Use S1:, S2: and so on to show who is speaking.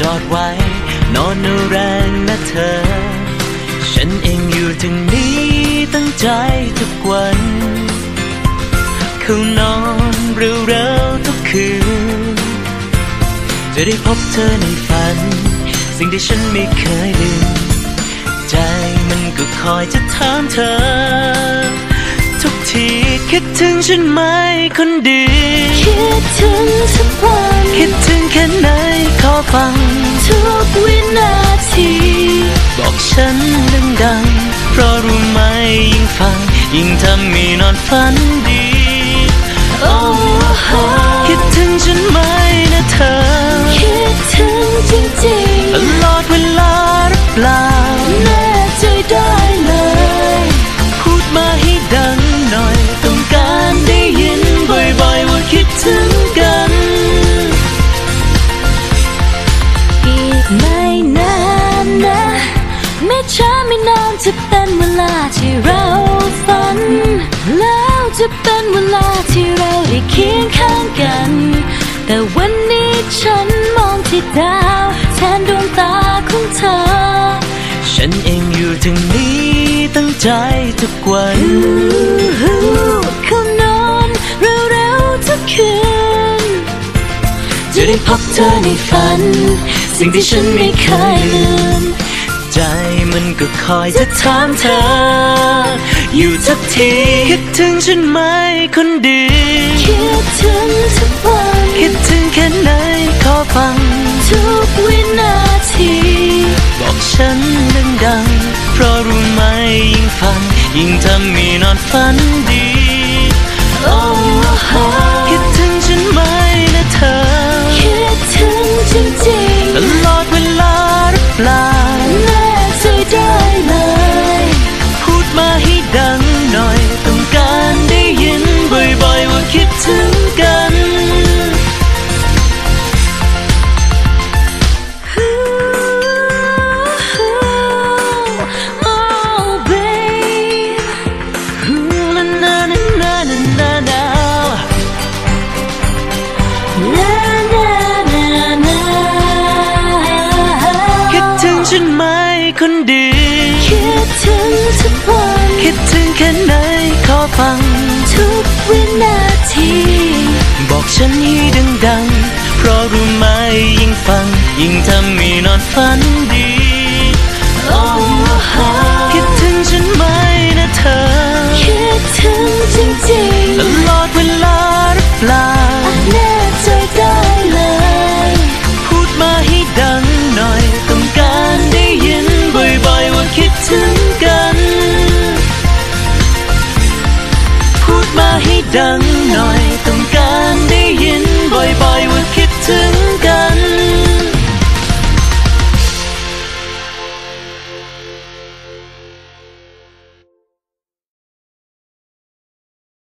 S1: จอดไว้ นอนเอาแรงนะเธอ ฉันเองอยู่ทางนี้ตั้งใจทุกวันเข้านอนเร็วๆทุกคืน จะได้พบเธอในฝัน สิ่งที่ฉันไม่เคยลืม ใจมันก็คอยจะถามเธอ ทุกทีคิดถึงฉันไหมคนดี
S2: คิดถึงทุกวัน
S1: คิดถึงแค่ไหนขอฟัง
S2: ทุกวินาที
S1: บอกฉันดังๆ เพราะรู้ไหมยิ่งฟัง ยิ่งทำให้นอนฝันดี
S2: โอ้โห
S1: คิดถึงฉันไหมนะเธอ
S2: คิดถึงจริง
S1: ต
S2: ช้าไม่นานจะเป็นเวลาที่เราฝัน แล้วจะเป็นเวลาที่เราได้เคียงข้างกัน แต่วันนี้ฉันมองที่ดาวแทนดวงตาของเธอ
S1: ฉันเองอยู่ทางนี้ตั้งใจทุกวัน
S2: เข้านอนเร็วๆทุกคืน
S1: จะได้พบเธอในฝัน สิ่งที่ฉันไม่เคยลืม ก็คอยจะถามเธอ อยู่ทุกที คิดถึงฉันไหมคนดี
S2: คิดถึงทุกวัน
S1: คิดถึงแค่ไหนขอฟัง
S2: ทุกวินาที
S1: บอกฉันดังๆ เพราะรู้ไหมยิ่งฟัง ยิ่งทำให้นอนฝันดี
S2: โอ้
S1: วิ
S2: นาที บอกฉันให้ดังๆ เพราะรู้ไหมยิ่งฟัง ยิ่งทำให้นอนฝันดีโอ้โห
S1: คิดถึงฉันไหมนะเธอ
S2: คิดถึงจริง
S1: ตล
S2: อดเว
S1: ลา ดังหน่อยต้องการได้ยินบ่อยๆว่าคิดถึงกัน